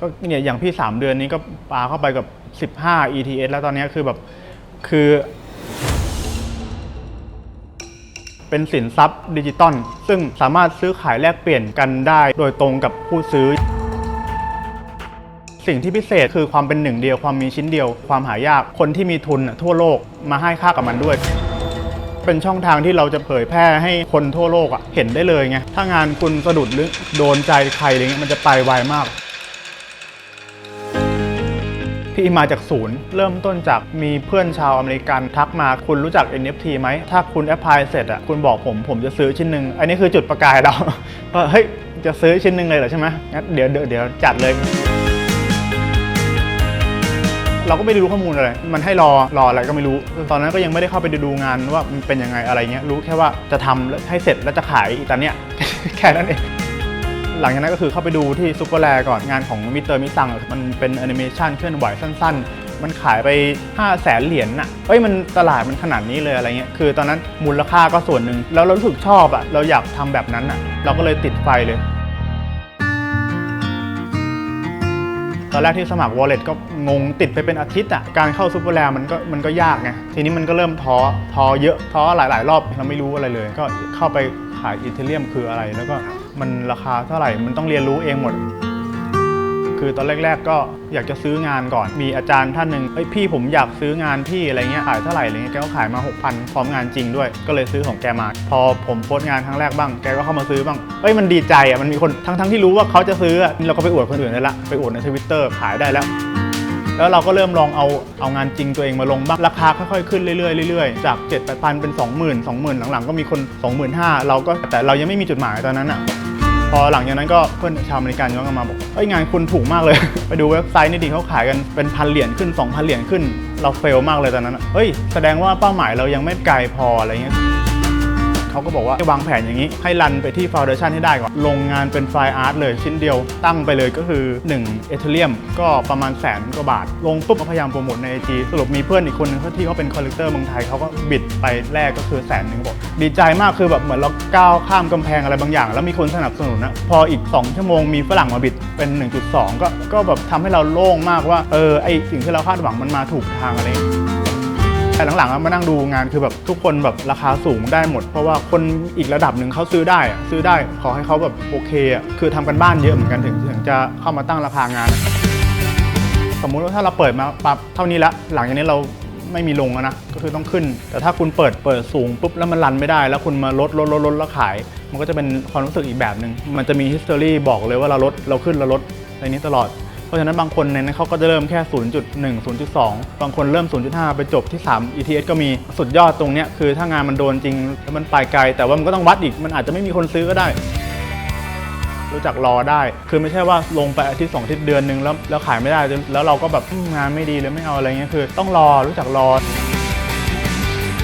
ก็เนี่ยอย่างพี่3เดือนนี้ก็ปาเข้าไปกับ15 ETS แล้วตอนนี้คือแบบคือ เป็นสินทรัพย์ดิจิตอลซึ่งสามารถซื้อขายแลกเปลี่ยนกันได้โดยตรงกับผู้ซื้อ สิ่งที่พิเศษคือความเป็นหนึ่งเดียวความมีชิ้นเดียว ความหายากคนที่มีทุนทั่วโลกมาให้ค่ากับมันด้วยเป็นช่องทางที่เราจะเผยแพร่ให้คนทั่วโลกอะเห็นได้เลยไง ถ้างานคุณสะดุดหรือโดนใจใครอะไรเงี้ยมันจะไปไวมาก พี่มาจากศูนย์ เริ่มต้นจากมีเพื่อนชาวอเมริกันทักมาคุณรู้จัก NFT ไหม ถ้าคุณแอพพลายเสร็จอะคุณบอกผมผมจะซื้อชิ้นหนึ่งอันนี้คือจุดประกายเราว่าเฮ้ยจะซื้อชิ้นหนึ่งเลยเหรอใช่ไหมงั้นเดี๋ยวเดี๋ยวจัดเลย เราก็ไม่ได้รู้ข้อมูลอะไร มันให้รอรออะไรก็ไม่รู้ ตอนนั้นก็ยังไม่ได้เข้าไปดูงานว่ามันเป็นยังไงอะไรเงี้ยรู้แค่ว่าจะทำให้เสร็จแล้วจะขายอีตอนเนี้ยแค่นั้นเอง หลังจากนั้นก็คือเข้าไปดูที่ซุปเปอร์แลก่อนงานของมิเตอร์มิซังมันเป็นแอนิเมชันเคลื่อนไหวสั้น ๆ มันขายไป 5 0 0แสนเหรียญน่ะเอ้ยมันตลาดมันขนาดนี้เลยอะไรเงี้ยคือตอนนั้นมูลค่าก็ส่วนหนึ่งแล้วเรารู้สึกชอบอะเราอยากทำแบบนั้นอะเราก็เลยติดไฟเลยตอนแรกที่สมัคร Wallet ก็งงติดไปเป็นอาทิตย์อะ การเข้าซูเปอร์แลมันก็มันก็ยากไง ทีนี้มันก็เริ่มท้อ ท้อเยอะ ท้อหลาย ๆ รอบ เราไม่รู้อะไรเลย ก็เข้าไป ขายอีเทเรียมคืออะไร แล้วก็มันราคาเท่าไหร่มันต้องเรียนรู้เองหมด คือตอนแรก ๆ ก็อยากจะซื้องานก่อน มีอาจารย์ท่านหนึ่งเอ้ยพี่ผมอยากซื้องานพี่อะไรเงี้ยขายเท่าไหร่อะไรเงี้ยแกก็ขายมา 6,000พร้อมงานจริงด้วย ก็เลยซื้อของแกมา พอผมโพสต์งานครั้งแรกบ้างแกก็เข้ามาซื้อบ้างเอ้ยมันดีใจอะมันมีคนทั้งๆที่รู้ว่าเขาจะซื้ออะเราก็ไปอวดคนอื่นได้ละไปอวดในทวิตเตอร์ขายได้แล้ว แล้วเราก็เริ่มลองเอาเอางานจริงตัวเองมาลงบ้างราคาค่อยๆขึ้นเรื่อยๆเรื่อยๆจาก7 8 0 0 0เป็น 20,000 20,000 หลังๆก็มีคน 25,000เราก็แต่เรายังไม่มีจุดหมายตอนนั้นอะพอหลังจากนั้นก็เพื่อนชาวอเมริกันย้อนกลับมาบอกเอ้ยงานคุณถูกมากเลย ไปดูเว็บไซต์นี่ดิเขาขายกันเป็นพันเหรียญขึ้น 2,000 เหรียญขึ้น เราเฟลมากเลยตอนนั้นอะเฮ้ยแสดงว่าเป้าหมายเรายังไม่ไกลพออะไรเงี้ย เขาก็บอกว่าให้วางแผนอย่างนี้ ให้รันไปที่ Foundation ให้ได้ก่อน ลงงานเป็นไฟล์อาร์ตเลยชิ้นเดียว ตั้งไปเลยก็คือ1เอเทเรียมก็ประมาณแสนกว่าบาท ลงปุ๊บก็พยายามโปรโมทใน IG สรุปมีเพื่อนอีกคนนึงที่เขาเป็นคอลเลกเตอร์เมืองไทยเขาก็บิดไปแรกก็คือแสนหนึ่งบอกดีใจมากคือแบบเหมือนเราก้าวข้ามกำแพงอะไรบางอย่าง แล้วมีคนสนับสนุนนะพออีก 2 ชั่วโมงมีฝรั่งมาบิดเป็น 1.2 ก็ก็แบบทำให้เราโล่งมากว่าเออไอสิ่งที่เราคาดหวังมันมาถูกทางอะไร แต่หลังๆมานั่งดูงานคือแบบทุกคนแบบราคาสูงได้หมด เพราะว่าคนอีกระดับหนึ่งเขาซื้อได้ ซื้อได้ขอให้เขาแบบโอเคอะคือทำกันบ้านเยอะเหมือนกันถึงถึงจะเข้ามาตั้งราคางาน สมมุติว่าถ้าเราเปิดมาปั๊บเท่านี้ละหลังจากนี้เราไม่มีลงแล้วนะก็คือต้องขึ้น แต่ถ้าคุณเปิดเปิดสูงปุ๊บแล้วมันรันไม่ได้ แล้วคุณมาลดลดลดลดแล้วขาย มันก็จะเป็นความรู้สึกอีกแบบหนึ่งมันจะมี history บอกเลยว่าเราลดเราขึ้นเราลดในนี้ตลอด เพราะฉะนั้นบางคนในนั้นเขาก็จะเริ่มแค่ 0.1 0.2 บางคนเริ่ม 0.5 ไปจบที่ 3 ETS ก็มีสุดยอดตรงเนี้ยคือถ้างานมันโดนจริงแล้วมันไปไกล แต่ว่ามันก็ต้องวัดอีกมันอาจจะไม่มีคนซื้อก็ได้รู้จักรอได้ คือไม่ใช่ว่าลงไปอาทิตย์สองอาทิตย์เดือนหนึ่งแล้วแล้วขายไม่ได้แล้วเราก็แบบงานไม่ดีเลยไม่เอาอะไรเงี้ยคือ ต้องรอรู้จักรอ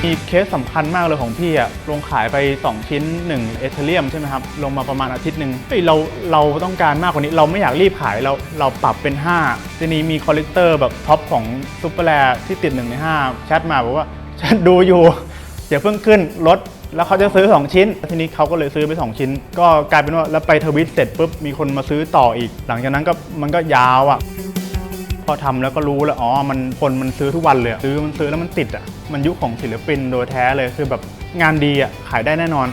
มีเคสสำคัญมากเลยของพี่อะลงขายไป 2 ชิ้น 1 เอเธเรียมใช่ไหมครับ ลงมาประมาณอาทิตย์หนึ่งเฮ้ยเราเราต้องการมากกว่านี้ เราไม่อยากรีบขายเราเราปรับเป็น 5 ทีนี้มีคอลเลกเตอร์แบบท็อปของซูเปอร์แลที่ติด 1 ใน 5 แชทมาบอกว่าฉันดูอยู่ อย่าเพิ่งขึ้นลดแล้วเขาจะซื้อ 2 ชิ้น ทีนี้เขาก็เลยซื้อไป 2 ชิ้น ก็กลายเป็นว่าแล้วไปทวิตเสร็จปุ๊บมีคนมาซื้อต่ออีก หลังจากนั้นก็มันก็ยาวอะ พอทำแล้วก็รู้แล้วอ๋อมันคนมันซื้อทุกวันเลยซื้อมันซื้อแล้วมันติดอะมันยุคของศิลปินโดยแท้เลยคือแบบงานดีอะขายได้แน่นอน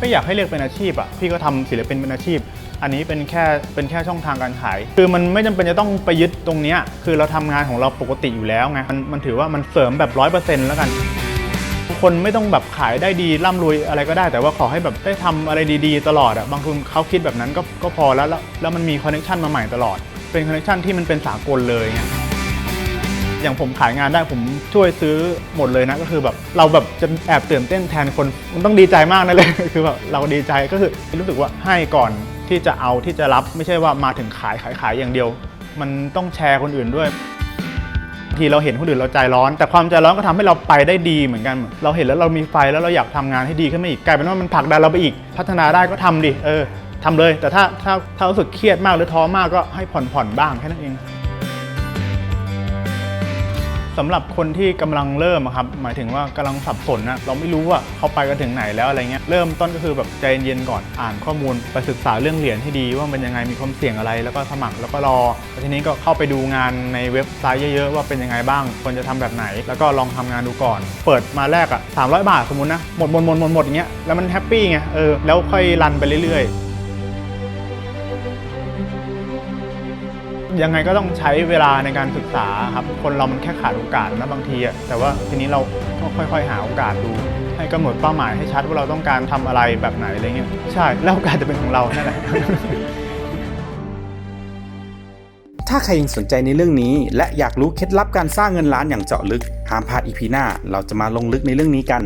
ก็อยากให้เรียกเป็นอาชีพอะพี่ก็ทำศิลปินเป็นอาชีพ อันนี้เป็นแค่เป็นแค่ช่องทางการขาย คือมันไม่จำเป็นจะต้องไปยึดตรงเนี้ยคือเราทำงานของเราปกติอยู่แล้วไงมันมันถือว่ามันเสริมแบบร้อยเปอร์เซ็นต์แล้วกันคนไม่ต้องแบบขายได้ดีร่ำรวยอะไรก็ได้ แต่ว่าขอให้แบบได้ทำอะไรดีๆ ตลอดอะบางคนเขาคิดแบบนั้นก็ก็พอแล้วแล้วแล้วมันมีคอนเนคชันมาใหม่ตลอด เป็นคอนเนคชันที่มันเป็นสากลเลยไงอย่างผมขายงานได้ผมช่วยซื้อหมดเลยนะก็คือแบบเราแบบจะแอบตื่นเต้นแทนคนมันต้องดีใจมากนั่นเลย คือแบบเราดีใจก็คือรู้สึกว่าให้ก่อนที่จะเอาที่จะรับไม่ใช่ว่ามาถึงขายขายขายอย่างเดียว มันต้องแชร์คนอื่นด้วยบางทีเราเห็นคนอื่นเราใจร้อน แต่ความใจร้อนก็ทำให้เราไปได้ดีเหมือนกัน เราเห็นแล้วเรามีไฟแล้วเราอยากทำงานให้ดีขึ้นมาอีกกลายเป็นว่ามันผลักดันเราไปอีก พัฒนาได้ก็ทำดิเออ ทำเลย แต่ถ้าถ้าถ้ารู้สึกเครียดมากหรือท้อมากก็ให้ผ่อนผ่อนบ้างแค่นั้นเองสำหรับคนที่กำลังเริ่มครับหมายถึงว่ากำลังสับสนนะเราไม่รู้ว่าเขาไปกันถึงไหนแล้วอะไรเงี้ยเริ่มต้นก็คือแบบใจเย็นๆก่อนอ่านข้อมูลไปศึกษาเรื่องเหรียญให้ดีว่ามันยังไงมีความเสี่ยงอะไร แล้วก็สมัครแล้วก็รอทีนี้ก็เข้าไปดูงานในเว็บไซต์เยอะๆว่าเป็นยังไงบ้างควรจะทำแบบไหน แล้วก็ลองทำงานดูก่อน เปิดมาแรกอะ300 บาทสมมุตินะหมดหมดหมดหมดหมดอย่างเงี้ยแล้วมันแฮปปี้ไงเออแล้วค่อยรันไปเรื่อยๆ ยังไงก็ต้องใช้เวลาในการศึกษาครับ คนเรามันแค่ขาดโอกาสนะบางทีอะแต่ว่าทีนี้เราก็ค่อย ๆ หาโอกาสดู ให้กำหนดเป้าหมายให้ชัดว่าเราต้องการทำอะไรแบบไหนอะไรเงี้ยใช่แล้วโอกาสจะเป็นของเรานั่นแหละ ถ้าใครยังสนใจในเรื่องนี้ และอยากรู้เคล็ดลับการสร้างเงินล้านอย่างเจาะลึกห้ามพลาดอีพีหน้า เราจะมาลงลึกในเรื่องนี้กัน